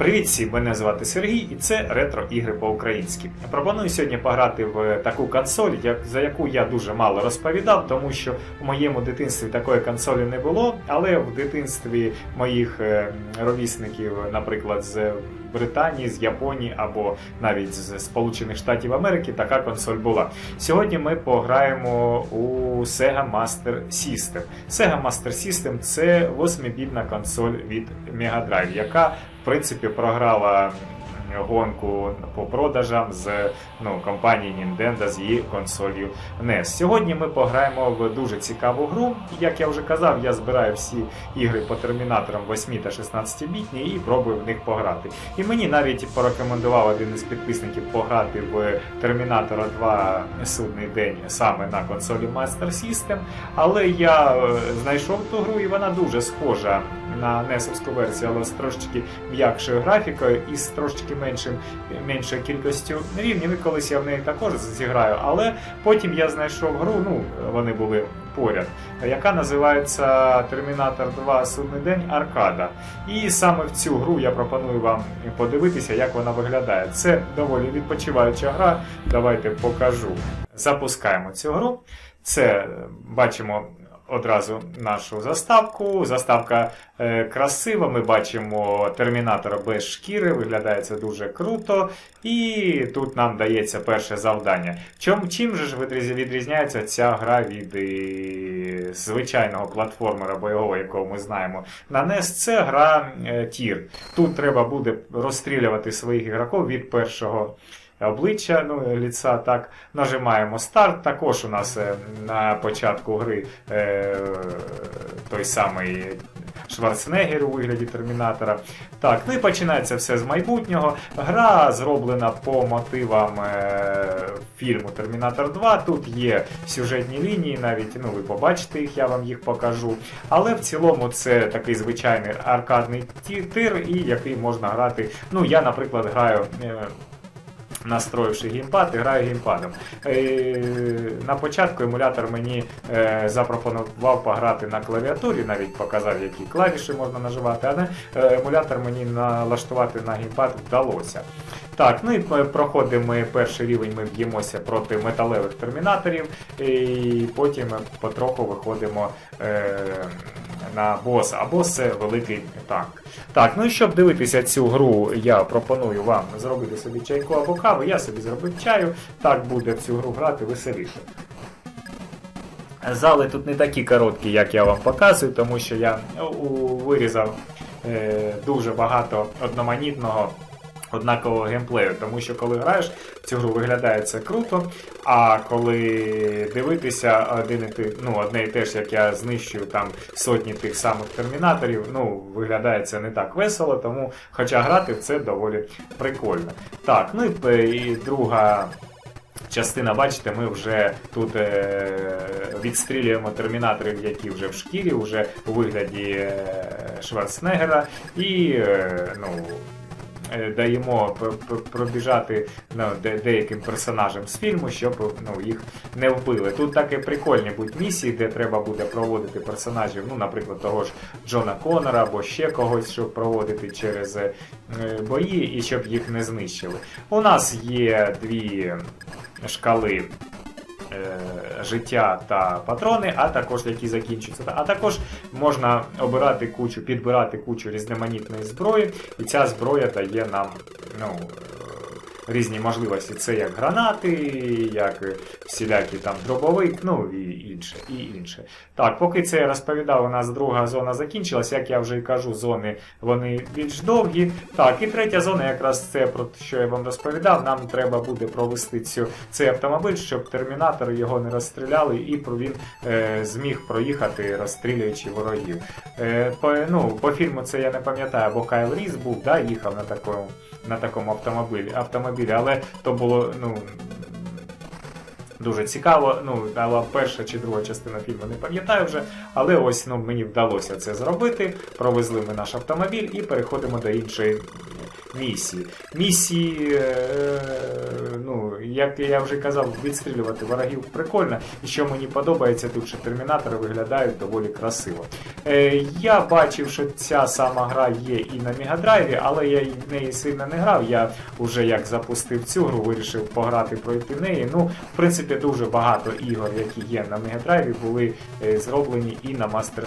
Привіт всім, мене звати Сергій, і це ретро ігри по-українськи. Пропоную сьогодні пограти в таку консоль, як, за яку я дуже мало розповідав, тому що в моєму дитинстві такої консолі не було. Але в дитинстві моїх е, ровісників, наприклад, з Британії, з Японії або навіть з Сполучених Штатів Америки, така консоль була. Сьогодні ми пограємо у Sega Master System. Sega Master System це 8-бітна консоль від Mega Drive, яка в принципі програла гонку по продажам з ну, компанії Nintendo з її консолью NES. Сьогодні ми пограємо в дуже цікаву гру. Як я вже казав, я збираю всі ігри по термінаторам 8 та 16 бітні і пробую в них пограти. І мені навіть порекомендував один із підписників пограти в Термінатора 2 судний день саме на консолі Master System. Але я е, знайшов ту гру, і вона дуже схожа на NES-овську версію, але з трошечки м'якшою графікою і з трошечки меншим, меншою кількістю рівнів. І колись я в неї також зіграю. Але потім я знайшов гру, ну вони були поряд, яка називається Термінатор 2 Судний день Аркада. І саме в цю гру я пропоную вам подивитися, як вона виглядає. Це доволі відпочиваюча гра. Давайте покажу. Запускаємо цю гру. Це бачимо одразу нашу заставку. Заставка е, красива. Ми бачимо термінатора без шкіри, виглядає це дуже круто. І тут нам дається перше завдання. Чом, чим же ж відрізняється ця гра від е, звичайного платформера бойового, якого ми знаємо на NES? Це гра е, тір. Тут треба буде розстрілювати своїх ігроків від першого обличчя, ну, ліца, так, нажимаємо старт. Також у нас е, на початку гри е, той самий Шварценеггер у вигляді Термінатора. Так, ну і починається все з майбутнього. Гра зроблена по мотивам е, фільму Термінатор 2. Тут є сюжетні лінії, навіть ну, ви побачите їх, я вам їх покажу. Але в цілому це такий звичайний аркадний тир, і який можна грати. Ну, я, наприклад, граю. Настроївши геймпад і граю геймпадом. Е, на початку емулятор мені е, запропонував пограти на клавіатурі, навіть показав, які клавіші можна наживати, але е, емулятор мені налаштувати на геймпад вдалося. Так, ну і проходимо перший рівень, ми б'ємося проти металевих термінаторів, і потім потроху виходимо е, на боса. А бос це великий танк. Так, ну і щоб дивитися цю гру, я пропоную вам зробити собі чайку або каву. Я собі зробив чаю. Так буде цю гру грати веселіше. Зали тут не такі короткі, як я вам показую, тому що я вирізав е, дуже багато одноманітного. Однакового геймплею, тому що коли граєш, цю гру виглядає це круто. А коли дивитися один і ти, ну, одне і те ж, як я знищую там сотні тих самих термінаторів, ну, виглядає це не так весело, тому, хоча грати в це доволі прикольно. Так, ну і, і друга. Частина, бачите, ми вже тут е, відстрілюємо термінаторів, які вже в шкірі, вже у вигляді е, Шварценеггера, і е, ну, даємо п- п- пробіжати ну, деяким персонажам з фільму, щоб ну, їх не вбили. Тут такі прикольні будуть місії, де треба буде проводити персонажів, ну, наприклад, того ж Джона Коннора або ще когось, щоб проводити через е, бої і щоб їх не знищили. У нас є дві шкали. Е, Життя та патрони, а також які закінчуються. А також можна обирати кучу, підбирати кучу різноманітної зброї, і ця зброя дає нам ну, різні можливості. Це як гранати, як всілякі там дробовик, ну і інше. і інше. Так, поки це я розповідав, у нас друга зона закінчилась. Як я вже і кажу, зони вони більш довгі. Так, і третя зона, якраз це про що я вам розповідав. Нам треба буде провести цю, цей автомобіль, щоб термінатор його не розстріляли, і він е, зміг проїхати, розстрілюючи ворогів. Е, по, ну, по фільму це я не пам'ятаю, або Кайл Різ був, да, їхав на такому, на такому автомобілі, автомобілі, але то було, ну. Дуже цікаво, ну, але перша чи друга частина фільму не пам'ятаю вже, але ось ну, мені вдалося це зробити. Провезли ми наш автомобіль і переходимо до іншої місії. Місії, е, ну, як я вже казав, відстрілювати ворогів прикольно. І що мені подобається тут, що термінатори виглядають доволі красиво. Е, я бачив, що ця сама гра є і на Мегадрайві, але я в неї сильно не грав. Я вже як запустив цю гру, вирішив пограти пройти в неї. Ну, в принципі, дуже багато ігор, які є на Мегадрайві, були е, зроблені і на Master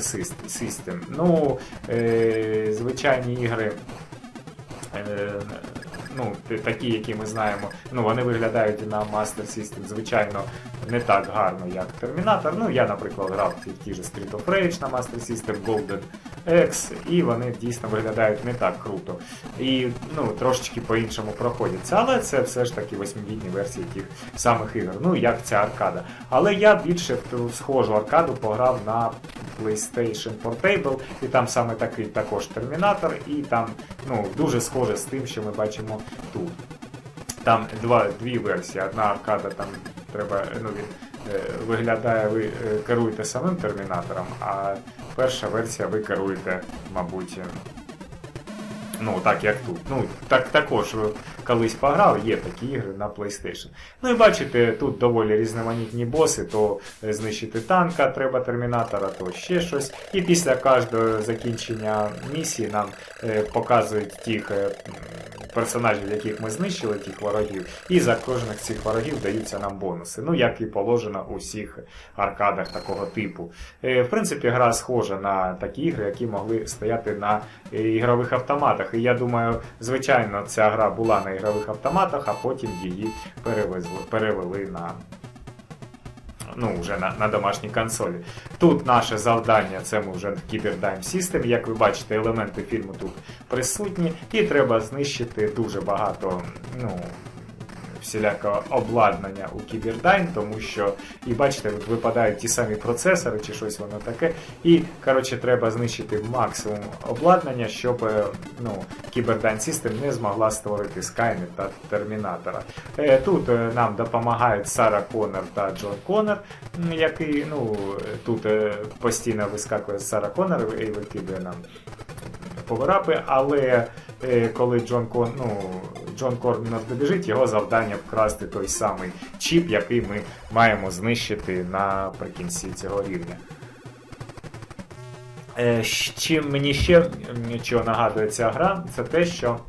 System. Ну, е, звичайні ігри. Е, Ну, такі, які ми знаємо, ну вони виглядають на Master System, звичайно, не так гарно, як Термінатор. Ну, я, наприклад, грав в ті ж Street of Rage на Master System, Golden X, і вони дійсно виглядають не так круто. І ну, трошечки по-іншому проходяться. Але це все ж таки восьмібітні версії тих самих ігор. Ну, як ця аркада. Але я більше схожу аркаду пограв на PlayStation Portable, і там саме такий також термінатор, і там ну, дуже схоже з тим, що ми бачимо тут. Там два, дві версії. Одна аркада там треба, ну він е, виглядає, ви е, керуєте самим термінатором, а перша версія ви керуєте, мабуть. е, Ну, так як тут. Ну, так також колись пограв, є такі ігри на PlayStation. Ну і бачите, тут доволі різноманітні боси, то е, знищити танка треба термінатора, то ще щось. І після кожного закінчення місії нам е, показують тих е, персонажів, яких ми знищили, тих ворогів. І за кожних цих ворогів даються нам бонуси. Ну, як і положено у всіх аркадах такого типу. В принципі, гра схожа на такі ігри, які могли стояти на ігрових автоматах. І я думаю, звичайно, ця гра була на ігрових автоматах, а потім її перевезли, перевели на. Ну, вже на, на домашній консолі. Тут наше завдання це ми вже в Cyberdyne System. Як ви бачите, елементи фільму тут присутні, і треба знищити дуже багато ну, всілякого обладнання у Cyberdyne, тому що, і бачите, випадають ті самі процесори чи щось воно таке. І, коротше, треба знищити максимум обладнання, щоб е, ну, Cyberdyne System не змогла створити Skynet та Термінатора. Е, Тут е, нам допомагають Сара Коннор та Джон Коннор, який ну, тут постійно вискакує Сара Коннор і викидує нам поверапи, але коли Джон Кон, ну, Джон Корбін нас добіжить, його завдання вкрасти той самий чіп, який ми маємо знищити наприкінці цього рівня. Е, Чим мені ще нічого нагадує ця гра, це те, що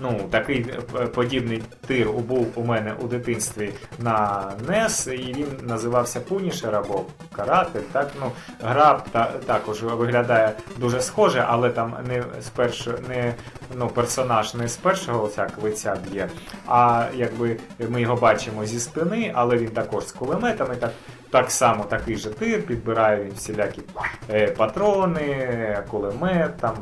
ну, такий е, подібний тир був у мене у дитинстві на NES, і він називався Punisher або Каратель. Так, ну, гра та, також виглядає дуже схоже, але там не з першого, не, ну, персонаж не з першого так, лиця б'є, а якби ми його бачимо зі спини, але він також з кулеметами. Так, так само такий же тир, підбирає він всілякі е, патрони, кулемет, там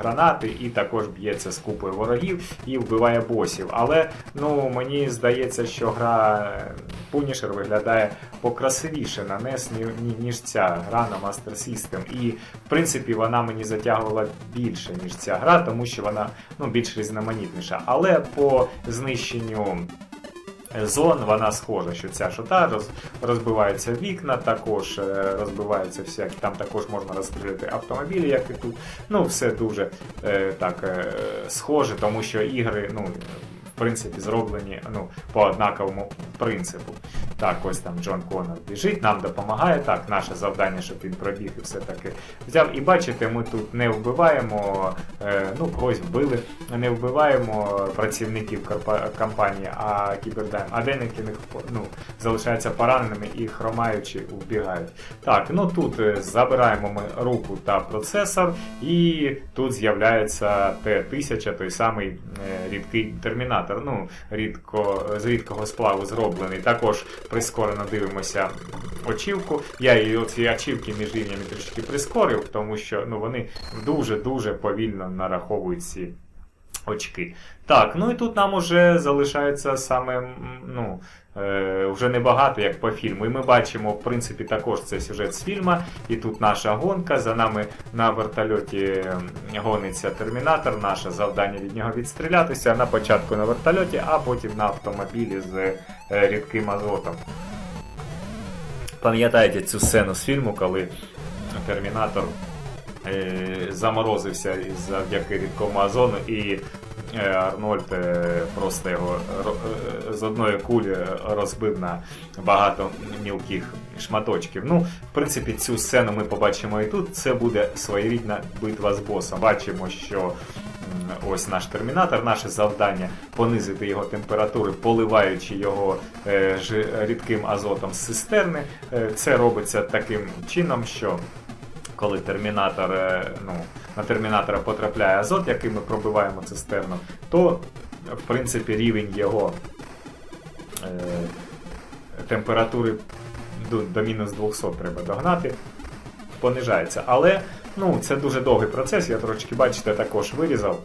гранати і також б'ється з купою ворогів і вбиває босів. Але ну мені здається, що гра е, Punisher виглядає покрасивіше на NES, ні- ні- ніж ця гра на Master System. І в принципі вона мені затягувала більше, ніж ця гра, тому що вона ну, більш різноманітніша. Але по знищенню зон вона схожа, що ця шота роз, розбиваються вікна, також е, розбиваються всякі, там також можна розстріляти автомобілі, як і тут. Ну, все дуже е, так е, схоже, тому що ігри, ну. В принципі, зроблені ну, по однаковому принципу. Так, ось там Джон Коннор біжить, нам допомагає. Так, наше завдання, щоб він пробіг і все таки взяв. І бачите, ми тут не вбиваємо, е, ну, когось вбили, не вбиваємо працівників компанії, а кібердайм, а деякі ну, залишаються пораненими і хромаючи вбігають. Так, ну тут е, забираємо ми руку та процесор, і тут з'являється Т-1000, той самий е, рідкий термінатор. Ну, рідко, з рідкого сплаву зроблений. Також прискорено дивимося очівку. Я і оці очівки між рівнями трішки прискорив, тому що ну, вони дуже-дуже повільно нараховують ці очки. Так, ну і тут нам уже залишається саме, ну, е, вже небагато, як по фільму. І ми бачимо, в принципі, також це сюжет з фільма. І тут наша гонка. За нами на вертольоті гониться термінатор. Наше завдання від нього відстрілятися на початку на вертольоті, а потім на автомобілі з е, рідким азотом. Пам'ятаєте цю сцену з фільму, коли термінатор заморозився завдяки рідкому озону і е, Арнольд е, просто його е, з одної кулі розбив на багато мілких шматочків. Ну, в принципі, цю сцену ми побачимо і тут. Це буде своєрідна битва з босом. Бачимо, що ось наш термінатор, наше завдання понизити його температури, поливаючи його е, рідким азотом з цистерни. Е, Це робиться таким чином, що коли термінатор, е, ну, на термінатора потрапляє азот, який ми пробиваємо цистерну, то в принципі рівень його е, температури до, до мінус 200 треба догнати, понижається. Але ну, це дуже довгий процес, я трошки, бачите, також вирізав.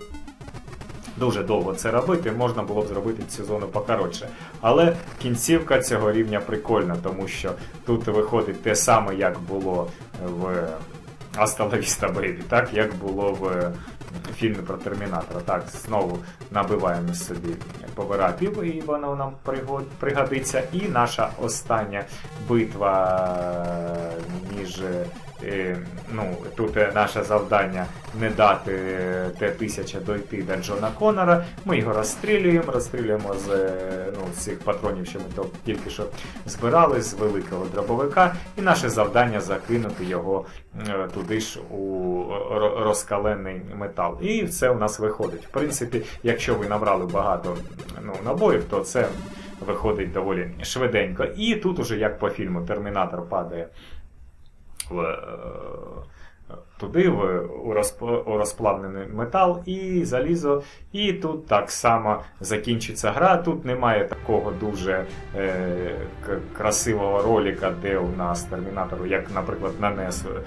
Дуже довго це робити, можна було б зробити цю зону покоротше. Але кінцівка цього рівня прикольна, тому що тут виходить те саме, як було в Hasta Бейбі, так як було в фільмі про Термінатора. Так, знову набиваємо собі поверапів, і воно нам пригодиться. І наша остання битва між. Ну, тут е, наше завдання не дати е, Т-1000 дойти до Джона Коннора. Ми його розстрілюємо, розстрілюємо з е, ну, цих патронів, що ми тільки що збирали, з великого дробовика. І наше завдання закинути його туди ж у розкалений метал. І це у нас виходить. В принципі, якщо ви набрали багато ну, набоїв, то це виходить доволі швиденько. І тут уже як по фільму Термінатор падає в, е, туди, в, у, розп, у розплавлений метал і залізо. І тут так само закінчиться гра. Тут немає такого дуже е, красивого ролика, де у нас термінатор, як, наприклад, на NES е,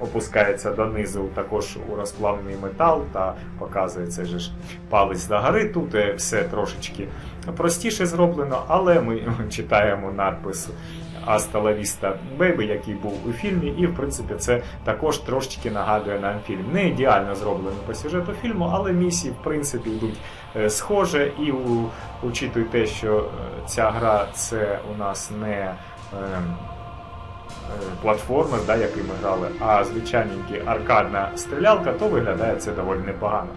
опускається донизу також у розплавлений метал та показується же ж палець до гори. Тут е, все трошечки простіше зроблено, але ми читаємо надпис Аста la Vista який був у фільмі, і в принципі це також трошечки нагадує нам фільм. Не ідеально зроблено по сюжету фільму, але місії в принципі йдуть е, схоже, і у, учитуй те, що е, ця гра це у нас не. ем, е, Платформер, да, який ми грали, а звичайненький аркадна стрілялка, то виглядає це доволі непогано.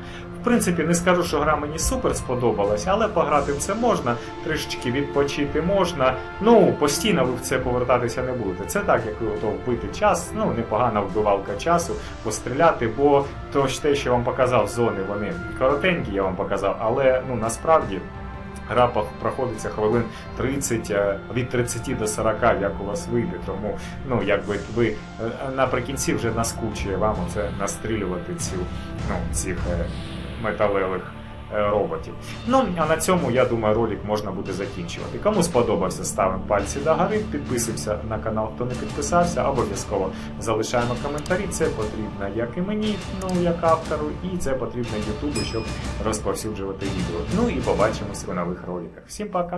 Принципі, не скажу, що гра мені супер сподобалась, але пограти в це можна, трішечки відпочити можна. Ну, постійно ви в це повертатися не будете. Це так, як ото вбити час, ну, непогана вбивалка часу, постріляти, бо то ж те, що я вам показав, зони, вони коротенькі, я вам показав, але ну насправді. Гра проходиться хвилин 30, е, від 30 до 40, як у вас вийде. Тому ну, якби ви е, наприкінці вже наскучує вам оце настрілювати цю, ну, цих е, металевих е, роботів. Ну, а на цьому, я думаю, ролик можна буде закінчувати. Кому сподобався, ставимо пальці до гори, підписуємося на канал, хто не підписався, обов'язково залишаємо коментарі. Це потрібно як і мені, ну як автору, і це потрібно Ютубу, щоб розповсюджувати відео. Ну і побачимось у нових роликах. Всім пока!